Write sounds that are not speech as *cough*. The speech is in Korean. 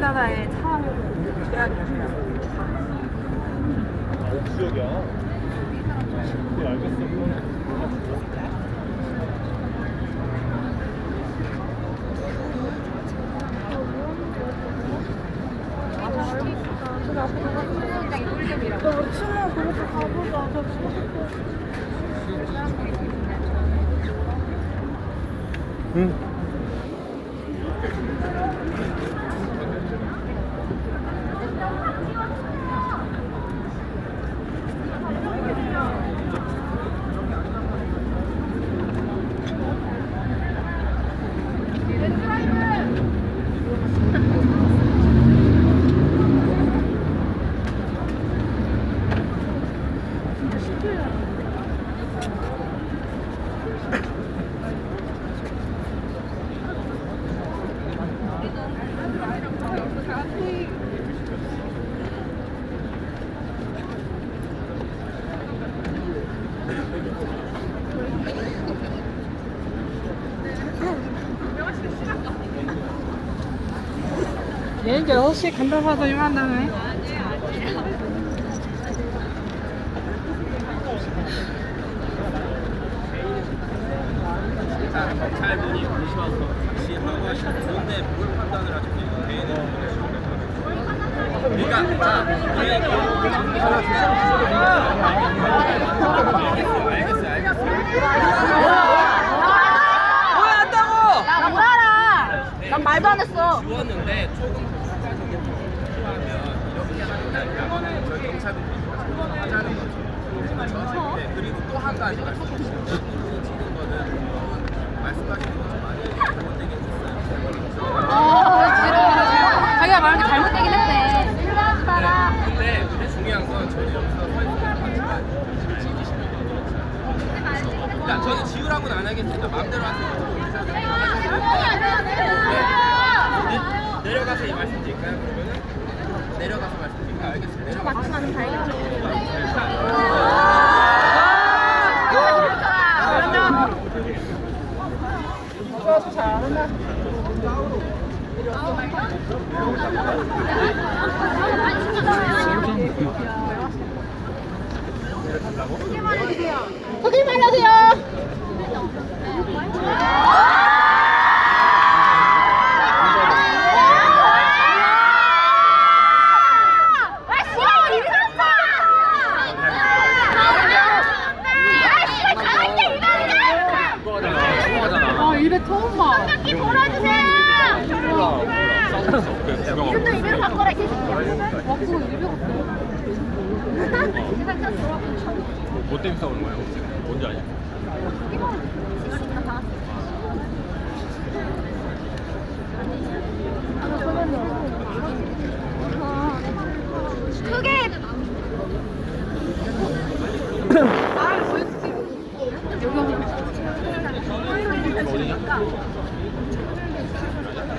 우리나라의 참. 지역이야. 네, 알겠어. 너 친구 그것도 가보자. 저 친구 응. 얘는 6시에 간다고 하더니 한다네. 경찰분이 오셔서 같이 하고 좋은데 뭘 판단을 하셨어요? 개인은 그러니까 자 알겠어요 알겠어요 알겠어요 뭐야 한다고? 나 뭐하라? 난 말도 안 했어. 주었는데 조금 부분이 필요하면 이렇게 게 아니라 저희 경찰분들이 하자는 거죠? 네, 그리고 또한 지금 지금 거는 말씀하시는 것좀 많이 잘못되긴 했어요 자기가 말한 게 잘못되긴 했대. 네, 근데, 근데 중요한 건 저희 여기서 서 있는 그러니까 저는 지우라고는 안 하겠습니다. 마음대로 하세요. 네, 내려가서 이 말씀 드릴까요? 그러면은 내려가서 말씀드릴까요? 알겠습니다. 내려가서. 거기 아 이래 처음 봐. 근데 이대로 바꿔라 계속. *laughs* 뭐 때문에 싸우는 거예요? 뭔지 아냐?